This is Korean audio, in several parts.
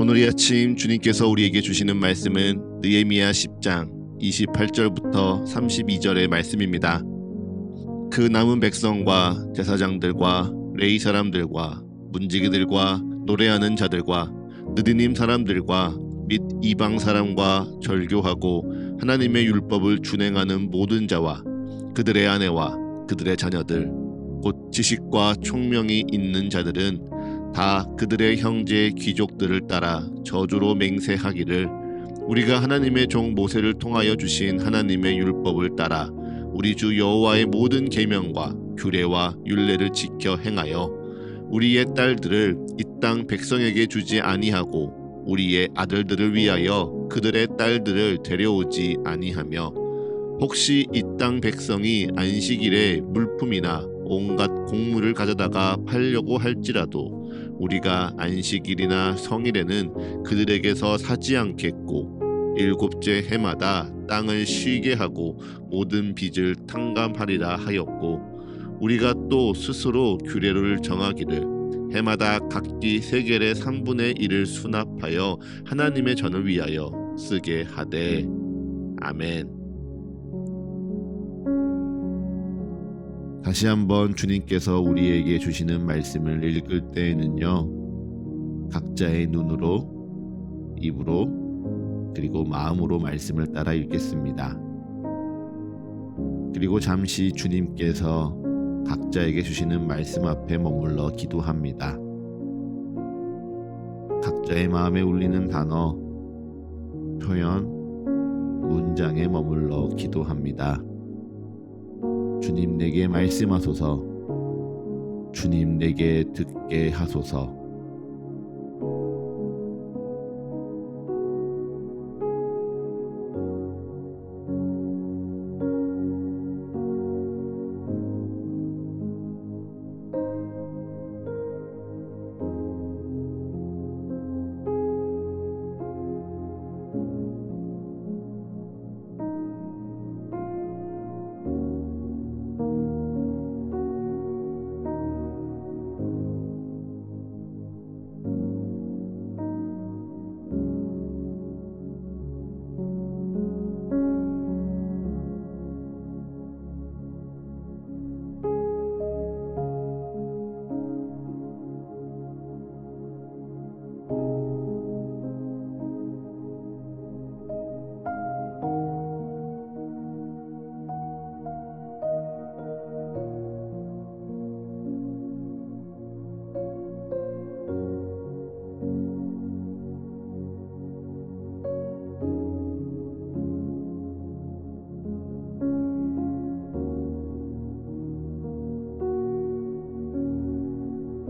오늘 이 아침 주님께서 우리에게 주시는 말씀은 느헤미야 10장 28절부터 32절의 말씀입니다. 그 남은 백성과 제사장들과 레이 사람들과 문지기들과 노래하는 자들과 느디님 사람들과 및 이방 사람과 절교하고 하나님의 율법을 준행하는 모든 자와 그들의 아내와 그들의 자녀들 곧 지식과 총명이 있는 자들은 다 그들의 형제 귀족들을 따라 저주로 맹세하기를 우리가 하나님의 종 모세를 통하여 주신 하나님의 율법을 따라 우리 주 여호와의 모든 계명과 규례와 율례를 지켜 행하여 우리의 딸들을 이 땅 백성에게 주지 아니하고 우리의 아들들을 위하여 그들의 딸들을 데려오지 아니하며 혹시 이 땅 백성이 안식일에 물품이나 온갖 곡물을 가져다가 팔려고 할지라도 우리가 안식일이나 성일에는 그들에게서 사지 않겠고 일곱째 해마다 땅을 쉬게 하고 모든 빚을 탕감하리라 하였고 우리가 또 스스로 규례를 정하기를 해마다 각기 세겔의 3분의 1을 수납하여 하나님의 전을 위하여 쓰게 하되 아멘. 다시 한번 주님께서 우리에게 주시는 말씀을 읽을 때에는요, 각자의 눈으로, 입으로, 그리고 마음으로 말씀을 따라 읽겠습니다. 그리고 잠시 주님께서 각자에게 주시는 말씀 앞에 머물러 기도합니다. 각자의 마음에 울리는 단어, 표현, 문장에 머물러 기도합니다. 주님 내게 말씀하소서. 주님 내게 듣게 하소서.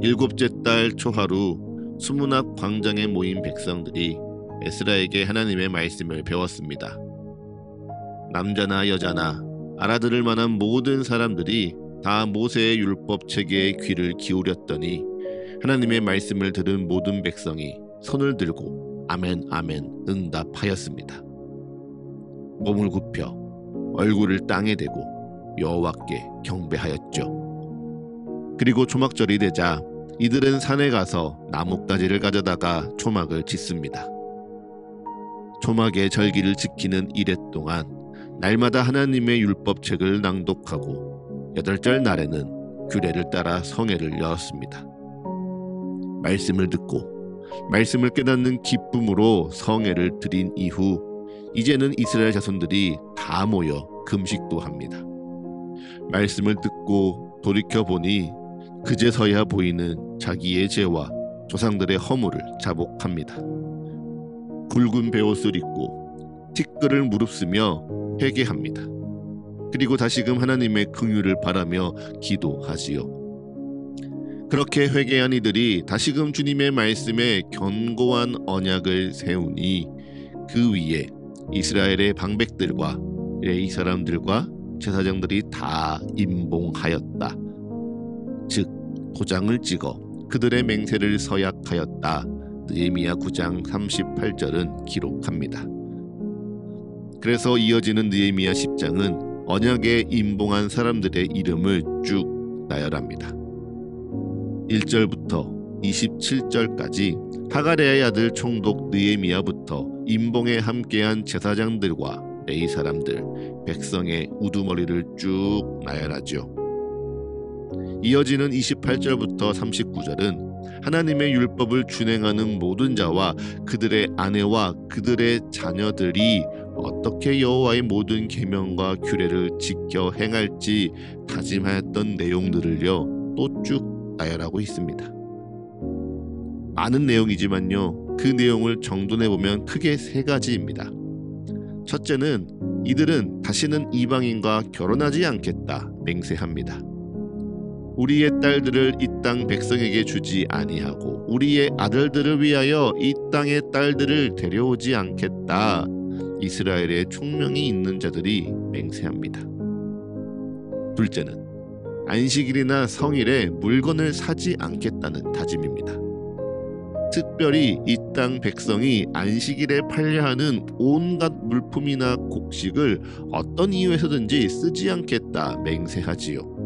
일곱째 달 초하루 수문 앞 광장에 모인 백성들이 에스라에게 하나님의 말씀을 배웠습니다. 남자나 여자나 알아들을 만한 모든 사람들이 다 모세의 율법 체계에 귀를 기울였더니 하나님의 말씀을 들은 모든 백성이 손을 들고 아멘 아멘 응답하였습니다. 몸을 굽혀 얼굴을 땅에 대고 여호와께 경배하였죠. 그리고 초막절이 되자 이들은 산에 가서 나뭇가지를 가져다가 초막을 짓습니다. 초막의 절기를 지키는 이래 동안 날마다 하나님의 율법책을 낭독하고 여덟절 날에는 규례를 따라 성회를 열었습니다. 말씀을 듣고 말씀을 깨닫는 기쁨으로 성회를 드린 이후 이제는 이스라엘 자손들이 다 모여 금식도 합니다. 말씀을 듣고 돌이켜 보니 그제서야 보이는 자기의 죄와 조상들의 허물을 자복합니다. 굵은 베옷을 입고 티끌을 무릅쓰며 회개합니다. 그리고 다시금 하나님의 긍휼을 바라며 기도하지요. 그렇게 회개한 이들이 다시금 주님의 말씀에 견고한 언약을 세우니 그 위에 이스라엘의 방백들과 레이 사람들과 제사장들이 다 임봉하였다. 즉 도장을 찍어 그들의 맹세를 서약하였다. 느헤미야 9장 38절은 기록합니다. 그래서 이어지는 느헤미야 10장은 언약에 임봉한 사람들의 이름을 쭉 나열합니다. 1절부터 27절까지 하가레의 아들 총독 느헤미야부터 임봉에 함께한 제사장들과 레이 사람들, 백성의 우두머리를 쭉 나열하죠. 이어지는 28절부터 39절은 하나님의 율법을 준행하는 모든 자와 그들의 아내와 그들의 자녀들이 어떻게 여호와의 모든 계명과 규례를 지켜 행할지 다짐하였던 내용들을요 또 쭉 나열하고 있습니다. 많은 내용이지만요 그 내용을 정돈해 보면 크게 세 가지입니다. 첫째는 이들은 다시는 이방인과 결혼하지 않겠다 맹세합니다. 우리의 딸들을 이 땅 백성에게 주지 아니하고 우리의 아들들을 위하여 이 땅의 딸들을 데려오지 않겠다. 이스라엘에 총명이 있는 자들이 맹세합니다. 둘째는 안식일이나 성일에 물건을 사지 않겠다는 다짐입니다. 특별히 이 땅 백성이 안식일에 팔려 하는 온갖 물품이나 곡식을 어떤 이유에서든지 쓰지 않겠다 맹세하지요.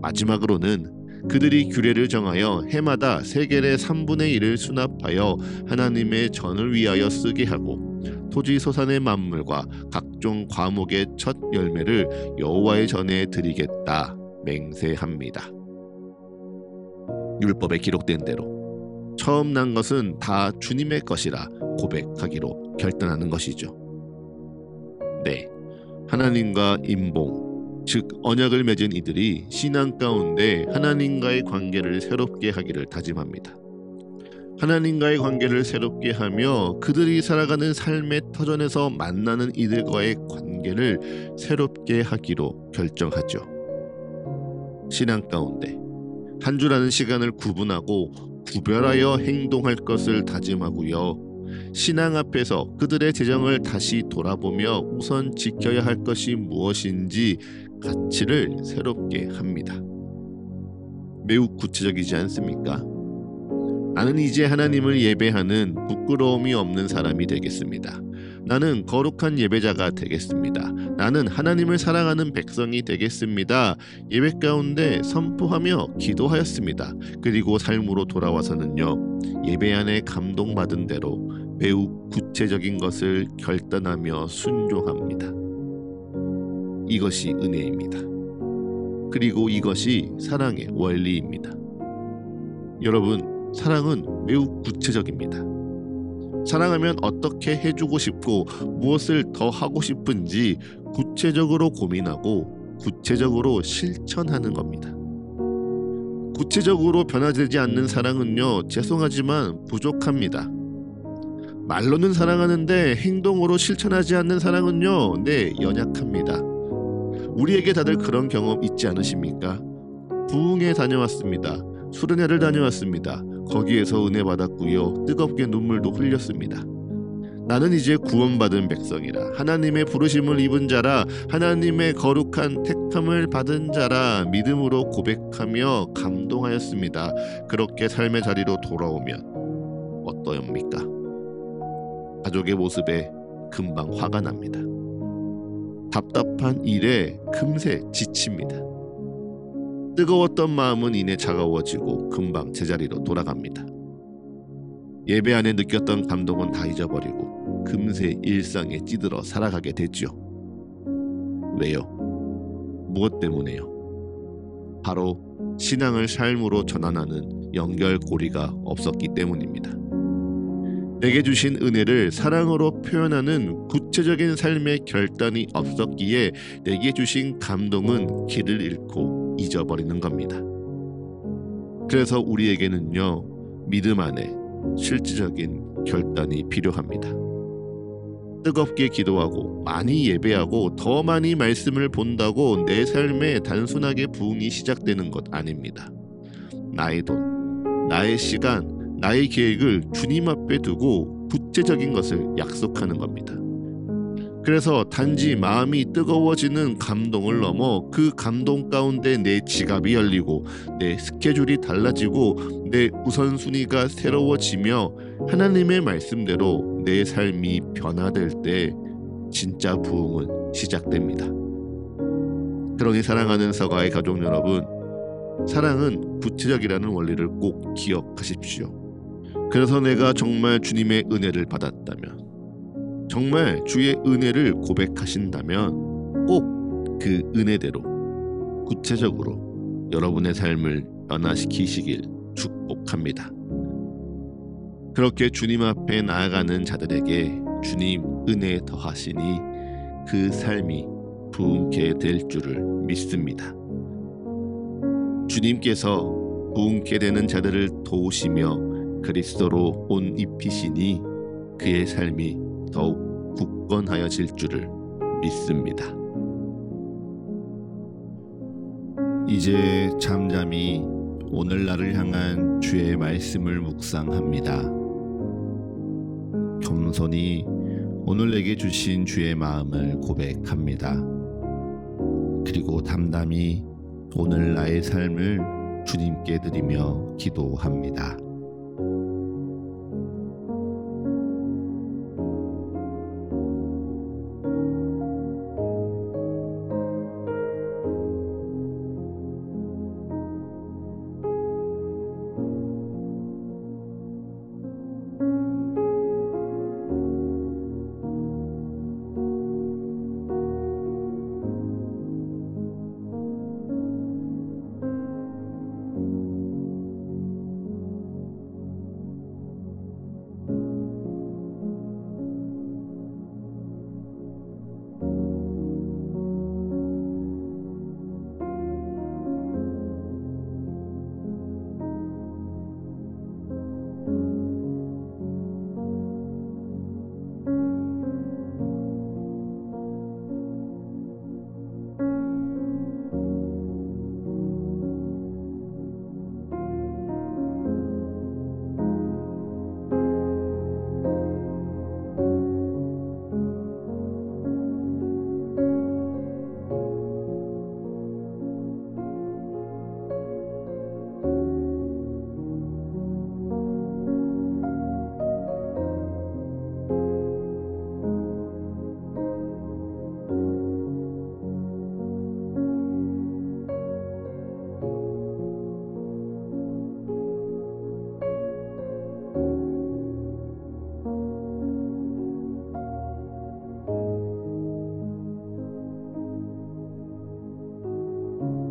마지막으로는 그들이 규례를 정하여 해마다 세겔의 3분의 1을 수납하여 하나님의 전을 위하여 쓰게 하고 토지 소산의 만물과 각종 과목의 첫 열매를 여호와의 전에 드리겠다 맹세합니다. 율법에 기록된 대로 처음 난 것은 다 주님의 것이라 고백하기로 결단하는 것이죠. 네, 하나님과 임봉, 즉 언약을 맺은 이들이 신앙 가운데 하나님과의 관계를 새롭게 하기를 다짐합니다. 하나님과의 관계를 새롭게 하며 그들이 살아가는 삶의 터전에서 만나는 이들과의 관계를 새롭게 하기로 결정하죠. 신앙 가운데 한 주라는 시간을 구분하고 구별하여 행동할 것을 다짐하고요. 신앙 앞에서 그들의 재정을 다시 돌아보며 우선 지켜야 할 것이 무엇인지 가치를 새롭게 합니다. 매우 구체적이지 않습니까? 나는 이제 하나님을 예배하는 부끄러움이 없는 사람이 되겠습니다. 나는 거룩한 예배자가 되겠습니다. 나는 하나님을 사랑하는 백성이 되겠습니다. 예배 가운데 선포하며 기도하였습니다. 그리고 삶으로 돌아와서는요, 예배 안에 감동받은 대로 매우 구체적인 것을 결단하며 순종합니다. 이것이 은혜입니다. 그리고 이것이 사랑의 원리입니다. 여러분, 사랑은 매우 구체적입니다. 사랑하면 어떻게 해주고 싶고 무엇을 더 하고 싶은지 구체적으로 고민하고 구체적으로 실천하는 겁니다. 구체적으로 변화되지 않는 사랑은요, 죄송하지만 부족합니다. 말로는 사랑하는데 행동으로 실천하지 않는 사랑은요, 네, 연약합니다. 우리에게 다들 그런 경험 있지 않으십니까? 부흥에 다녀왔습니다. 수련회를 다녀왔습니다. 거기에서 은혜 받았고요. 뜨겁게 눈물도 흘렸습니다. 나는 이제 구원받은 백성이라 하나님의 부르심을 입은 자라 하나님의 거룩한 택함을 받은 자라 믿음으로 고백하며 감동하였습니다. 그렇게 삶의 자리로 돌아오면 어떠합니까? 가족의 모습에 금방 화가 납니다. 답답한 일에 금세 지칩니다. 뜨거웠던 마음은 이내 차가워지고 금방 제자리로 돌아갑니다. 예배 안에 느꼈던 감동은 다 잊어버리고 금세 일상에 찌들어 살아가게 되지요. 왜요? 무엇 때문에요? 바로 신앙을 삶으로 전환하는 연결고리가 없었기 때문입니다. 내게 주신 은혜를 사랑으로 표현하는 구체적인 삶의 결단이 없었기에 내게 주신 감동은 길을 잃고 잊어버리는 겁니다. 그래서 우리에게는요, 믿음 안에 실질적인 결단이 필요합니다. 뜨겁게 기도하고 많이 예배하고 더 많이 말씀을 본다고 내 삶에 단순하게 부흥이 시작되는 것 아닙니다. 나의 돈, 나의 시간, 나의 계획을 주님 앞에 두고 구체적인 것을 약속하는 겁니다. 그래서 단지 마음이 뜨거워지는 감동을 넘어 그 감동 가운데 내 지갑이 열리고 내 스케줄이 달라지고 내 우선순위가 새로워지며 하나님의 말씀대로 내 삶이 변화될 때 진짜 부흥은 시작됩니다. 그러니 사랑하는 서가의 가족 여러분, 사랑은 구체적이라는 원리를 꼭 기억하십시오. 그래서 내가 정말 주님의 은혜를 받았다면 정말 주의 은혜를 고백하신다면 꼭 그 은혜대로 구체적으로 여러분의 삶을 변화시키시길 축복합니다. 그렇게 주님 앞에 나아가는 자들에게 주님 은혜 더하시니 그 삶이 부흥케 될 줄을 믿습니다. 주님께서 부흥케 되는 자들을 도우시며 그리스도로 옷 입히시니 그의 삶이 더욱 굳건하여질 줄을 믿습니다. 이제 잠잠히 오늘날을 향한 주의 말씀을 묵상합니다. 겸손히 오늘 내게 주신 주의 마음을 고백합니다. 그리고 담담히 오늘 나의 삶을 주님께 드리며 기도합니다.